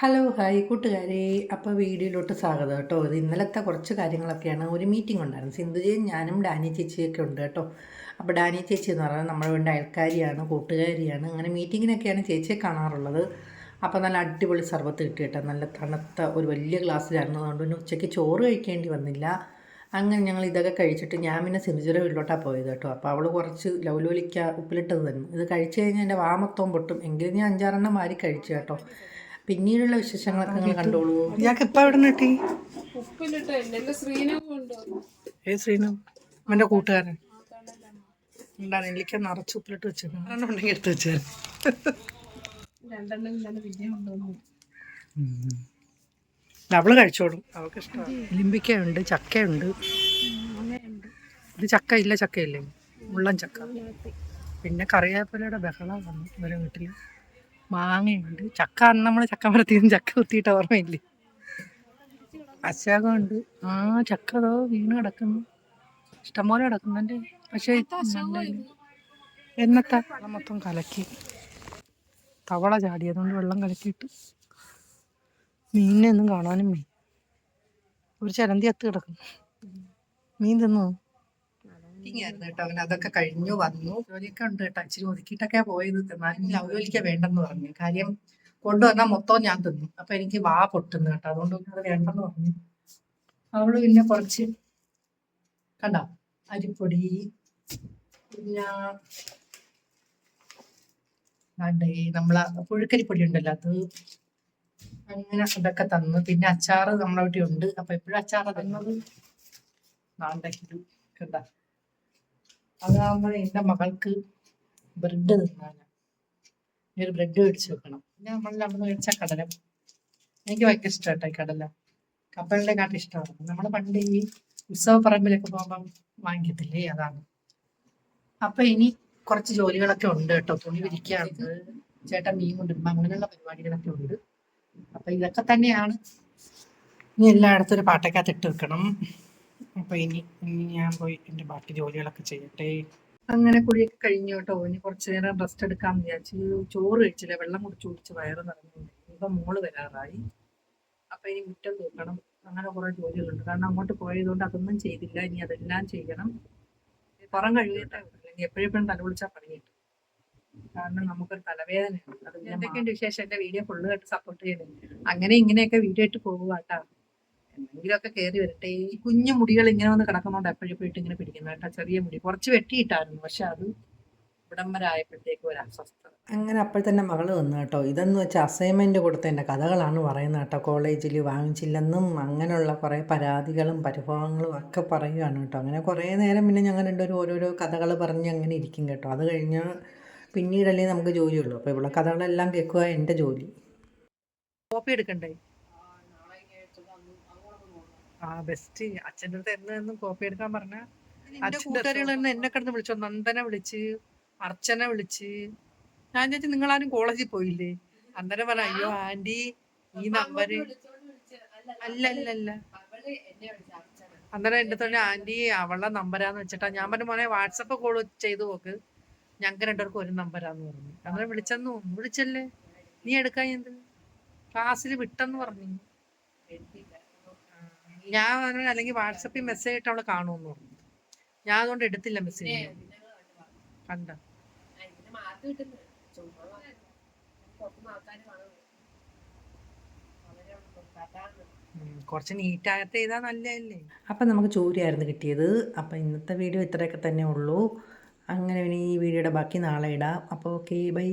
Hello hi കൂട്ടുകാരെ. അപ്പോൾ വീഡിയോയിലോട്ട് സ്വാഗതം കേട്ടോ. ഇത് ഇന്നലത്തെ കുറച്ച് കാര്യങ്ങളൊക്കെയാണ്. ഒരു മീറ്റിംഗ് ഉണ്ടായിരുന്നു. സിന്ധുജയും ഞാനും ഡാനി ചേച്ചിയൊക്കെ ഉണ്ട് കേട്ടോ. അപ്പോൾ ഡാനി ചേച്ചി എന്ന് പറഞ്ഞാൽ നമ്മുടെ വീടിന്റെ അയൽക്കാരിയാണ് കൂട്ടുകാരിയാണ്. അങ്ങനെ മീറ്റിങ്ങിനൊക്കെയാണ് ചേച്ചിയെ കാണാറുള്ളത്. അപ്പോൾ നല്ല അടിപൊളി സർബത്ത് കിട്ടി കേട്ടോ. നല്ല തണുത്ത ഒരു വലിയ ഗ്ലാസ്സിലായിരുന്നു. അതുകൊണ്ട് പിന്നെ ഉച്ചയ്ക്ക് ചോറ് കഴിക്കേണ്ടി വന്നില്ല. അങ്ങനെ ഞങ്ങൾ ഇതൊക്കെ കഴിച്ചിട്ട് ഞാൻ പിന്നെ സിന്ധുജയുടെ വീട്ടിലോട്ടാണ് പോയത് കേട്ടോ. അപ്പോൾ അവൾ കുറച്ച് ലൗലോലിക്ക ഉപ്പിലിട്ടത് തന്നു. ഇത് കഴിച്ച് കഴിഞ്ഞാൽ എന്റെ വാമത്വം പൊട്ടും. എങ്കിലും ഞാൻ അഞ്ചാറെണ്ണം മാറി കഴിച്ചു കേട്ടോ. പിന്നീടുള്ള വിശേഷങ്ങളൊക്കെ നിങ്ങൾ കണ്ടോളൂ. ഇയാൾക്ക് ഇപ്പൊ എവിടെ നിന്ന് കിട്ടി? ഉപ്പിലിട്ട് എന്റെ ശ്രീനവ് ഏ ശ്രീനു? അവന്റെ കൂട്ടുകാരൻ. എന്താണ് എനിക്ക് നിറച്ച് ഉപ്പിലിട്ട് വെച്ചിട്ടുണ്ടെങ്കിൽ എടുത്ത് വെച്ചാൽ അവൾ കഴിച്ചോളും. അവൾക്ക് ഇഷ്ടമാണ്. ലിമ്പിക്കയുണ്ട് ചക്കയുണ്ട്. ഇത് ചക്ക ഇല്ല ചക്കയില്ലേ? മുള്ളൻ ചക്ക. പിന്നെ കറിവേപ്പിലയുടെ ബഹളം വന്നു ഇവരെ വീട്ടിൽ മാങ്ങയുണ്ട്. ചക്ക അന്ന് നമ്മൾ ചക്ക മരത്തിൽ ചക്ക കുത്തിയിട്ട് ഓർമ്മയില്ലേ? അശോകമുണ്ട്. ആ ചക്ക അതോ വീണ് കിടക്കുന്നു. ഇഷ്ടംപോലെ കിടക്കുന്നുണ്ട്. പക്ഷേ എന്നത്തെ? വെള്ളം മൊത്തം കലക്കി. തവള ചാടിയതുകൊണ്ട് വെള്ളം കലക്കിയിട്ട്. മീനിനെ ഒന്നും കാണാനും മീൻ ഒരു ചരന്തി അത്ത് കിടക്കുന്നു. മീൻ തിന്നു? ആയിരുന്നു കേട്ടോ. അവൻ അതൊക്കെ കഴിഞ്ഞു വന്നു. ജോലിയൊക്കെ ഉണ്ട് കേട്ടോ. ഇച്ചിരി ഒതുക്കിയിട്ടൊക്കെ പോയത്. എന്നാലും ലൗലോലിക്ക വേണ്ടെന്ന് പറഞ്ഞു. കാര്യം കൊണ്ടുവന്നാൽ മൊത്തം ഞാൻ തിന്നു. അപ്പൊ എനിക്ക് വാ പൊട്ടുന്നു കേട്ടോ. അതുകൊണ്ട് അത് വേണ്ടെന്ന് പറഞ്ഞു. അവൾ പിന്നെ കുറച്ച് കണ്ടോ? അരിപ്പൊടി പിന്നെ ആണ്ടേ നമ്മളെ പുഴുക്കരിപ്പൊടി ഉണ്ടല്ലോ അത് അങ്ങനെ അതൊക്കെ തന്നു. പിന്നെ അച്ചാറ് നമ്മളെ വീട്ടിൽ ഉണ്ട് അപ്പൊ എപ്പോഴും അച്ചാറ് തന്നത്? നാണ്ടേ ഇത് കണ്ട? അതാകുമ്പോൾ എന്റെ മകൾക്ക് ബ്രെഡ് തിന്നാണ് ഒരു ബ്രെഡ് മേടിച്ച് വെക്കണം. പിന്നെ നമ്മൾ അവിടെ മേടിച്ച കടല. എനിക്ക് ഭയങ്കര ഇഷ്ടമാട്ടോ ഈ കടല. കപ്പലിന്റെ കാട്ടി ഇഷ്ടമാണ് നമ്മൾ പണ്ട് ഈ ഉത്സവ പറമ്പിലൊക്കെ പോകുമ്പം വാങ്ങിക്കത്തില്ലേ? അതാണ്. അപ്പൊ ഇനി കുറച്ച് ജോലികളൊക്കെ ഉണ്ട് കേട്ടോ. തുണി വിരിക്കാറുണ്ട് ചേട്ടൻ മീൻ കൊണ്ടിരുമ്പോ അങ്ങനെയുള്ള പരിപാടികളൊക്കെ ഉണ്ട്. അപ്പൊ ഇതൊക്കെ തന്നെയാണ്. ഇനി എല്ലായിടത്തും ഒരു പാട്ടക്കകത്ത് ഇട്ട് വെക്കണം. അപ്പൊ ഇനി ഇനി ഞാൻ പോയി എന്റെ ബാക്കി ജോലികളൊക്കെ ചെയ്യട്ടെ. അങ്ങനെ കുഴിയൊക്കെ കഴിഞ്ഞു കേട്ടോ. ഇനി കുറച്ചു നേരം റെസ്റ്റ് എടുക്കാൻ വിചാരിച്ചു ചോറ് കഴിച്ചില്ല. വെള്ളം കുടിച്ച് കുടിച്ച് വയറ് നിറഞ്ഞു ഇപ്പൊ മോൾ വരാറായി. അപ്പൊ ഇനി മുറ്റം തൂക്കണം. അങ്ങനെ കുറെ ജോലികളുണ്ട്. കാരണം അങ്ങോട്ട് പോയതുകൊണ്ട് അതൊന്നും ചെയ്തില്ല. ഇനി അതെല്ലാം ചെയ്യണം. പുറം കഴിയട്ടെ അല്ലെങ്കിൽ എപ്പോഴെപ്പോഴും തലവിളിച്ചാൽ വിളിച്ചാൽ പണി കിട്ടും. കാരണം നമുക്കൊരു തലവേദനയാണ്. അത് എന്തൊക്കെയുണ്ട് വിശേഷം? എന്റെ വീഡിയോ ഫുള്ള് കേട്ട് സപ്പോർട്ട് ചെയ്യുന്നത് അങ്ങനെ ഇങ്ങനെയൊക്കെ വീഡിയോ ഇട്ട് പോകുക കേട്ടാ. എന്തെങ്കിലുമൊക്കെ കയറി വരട്ടെ. ഈ കുഞ്ഞു മുടികൾ ഇങ്ങനെ വന്ന് കിടക്കുന്നോണ്ട് പോയിട്ട് ഇങ്ങനെ പിടിക്കുന്നു കേട്ടോ ചെറിയ മുടി. കുറച്ച് വെട്ടിയിട്ടായിരുന്നു പക്ഷെ അത് ഇവിടം വരെ ആയപ്പോഴത്തേക്കും ഒരു അസ്വസ്ഥത. അങ്ങനെ അപ്പോൾ തന്നെ മകൾ വന്നു കേട്ടോ. ഇതെന്ന് വെച്ചാൽ അസൈൻമെന്റ് കൊടുത്തതിന്റെ കഥകളാണ് പറയുന്നത് കേട്ടോ. കോളേജിൽ വാങ്ങിച്ചില്ലെന്നും അങ്ങനെയുള്ള കുറേ പരാതികളും പരിഭവങ്ങളും ഒക്കെ പറയുകയാണ് കേട്ടോ. അങ്ങനെ കുറേ നേരം പിന്നെ ഞങ്ങൾ രണ്ടുപേരും ഓരോരോ കഥകൾ പറഞ്ഞ് അങ്ങനെ ഇരിക്കും കേട്ടോ. അത് കഴിഞ്ഞ് പിന്നീടല്ലേ നമുക്ക് ജോലിയുള്ളൂ. അപ്പോൾ ഇവിടെ കഥകളെല്ലാം കേൾക്കുക എന്റെ ജോലി. കോപ്പി എടുക്കണ്ടേ? ആ ബെസ്റ്റ് അച്ഛന്റെ അടുത്ത് എന്ന് എന്നും കോപ്പി എടുക്കാൻ പറഞ്ഞ അച്ഛന്റെ കൂട്ടുകാരികൾ തന്നെ എന്നെ കിടന്ന് വിളിച്ചു? നന്ദനെ വിളിച്ച് അർച്ചന വിളിച്ച്. ഞാൻ ചേച്ചി നിങ്ങളാരും കോളേജിൽ പോയില്ലേ? അന്നേരം പറ അയ്യോ ആന്റി ഈ നമ്പര്. അല്ല അല്ല അല്ല അന്നേരം എന്റെ തന്നെ ആന്റി അവളുടെ നമ്പരാന്ന് വെച്ചിട്ടാ. ഞാൻ പറഞ്ഞു മോനെ വാട്സപ്പ് കോൾ ചെയ്തു നോക്ക്. ഞങ്ങൾക്ക് രണ്ടുപേർക്കും ഒരു നമ്പരാന്ന് പറഞ്ഞു. അന്നേരം വിളിച്ചെന്ന് വിളിച്ചല്ലേ? നീ എടുക്കാൻ എന്ത്? ക്ലാസ്സിൽ വിട്ടെന്ന് പറഞ്ഞു. ഞാൻ പറഞ്ഞു അല്ലെങ്കിൽ വാട്സപ്പിൽ മെസ്സേജ് ഇട്ട് അവളെ കാണുമെന്ന് പറഞ്ഞു. ഞാൻ അതുകൊണ്ട് എടുത്തില്ല മെസ്സേജ് കണ്ട? കുറച്ച് നീറ്റായിട്ട് ചെയ്താൽ നല്ലതല്ലേ? അപ്പം നമുക്ക് ചോരിയായിരുന്നു കിട്ടിയത്. അപ്പം ഇന്നത്തെ വീഡിയോ ഇത്രയൊക്കെ തന്നെ ഉള്ളൂ. അങ്ങനെ ഇനി ഈ വീഡിയോയുടെ ബാക്കി നാളെ ഇടാം. അപ്പോൾ ഓക്കെ ബൈ